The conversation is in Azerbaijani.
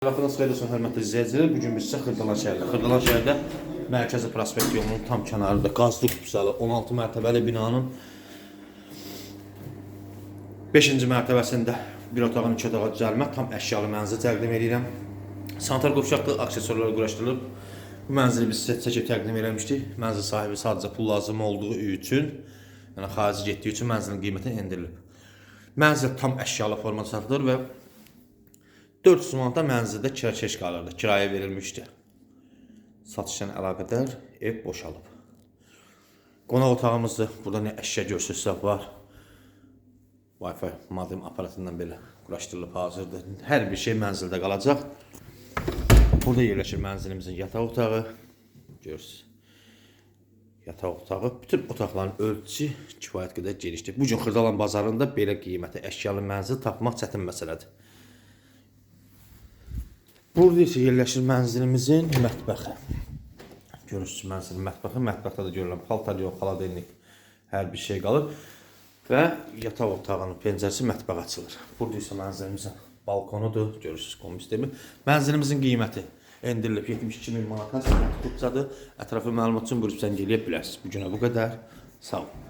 Vaxtınız xeyir olsun hörmətli izləyicilər. Bu gün biz sizə Xırdalan şəhərdə, Xırdalan şəhərdə Mərkəzi Prospekt yolunun tam kənarında qazlı kupsalı 16 mərtəbəli binanın 5-ci mərtəbəsində bir otağın iki otağa düzəlmə tam əşyalı mənzil təqdim edirəm. Sanitar qovşaqlı aksesuarlar quraşdırılıb. Bu mənzili biz sizə çəkib təqdim eləmişdik. Mənzil sahibi sadəcə pul lazım olduğu üçün, yəni xarici getdiyi üçün mənzilin qiyməti endirilib. Mənzil tam əşyalı formada satılır və 400 manata mənzildə kirakeş qalırdı, kirayə verilmişdi. Satışla əlaqədar ev boşalıb. Qonaq otağımızdır. Burada nə əşya görsünüzsə var. Wi-Fi modem aparatından belə quraşdırılıb hazırdır. Hər bir şey mənzildə qalacaq. Burada yerləşir mənzilimizin yataq otağı. Görürsünüz. Yataq otağı. Bütün otaqların ölçüsü kifayət qədər genişdir. Bu gün Xırdalan bazarında belə qiymətə əşyalı mənzil tapmaq çətin məsələdir. Burada isə yerləşir mənzilimizin mətbəxi. Görürsünüz mənzilin mətbəxi. Mətbəxdə də görülən paltaryon, xaladelnik hər bir şey qalır. Və yataq otağının pəncərəsi mətbəx açılır. Burada isə mənzilimizin balkonudur. Görürsünüz kom sistemi. Mənzilimizin qiyməti endirilib 72 min manata. Tutcadır. Ətrafı məlumat üçün buyurub zəng eləyə bilərsiniz. Bu günə bu qədər. Sağ olun.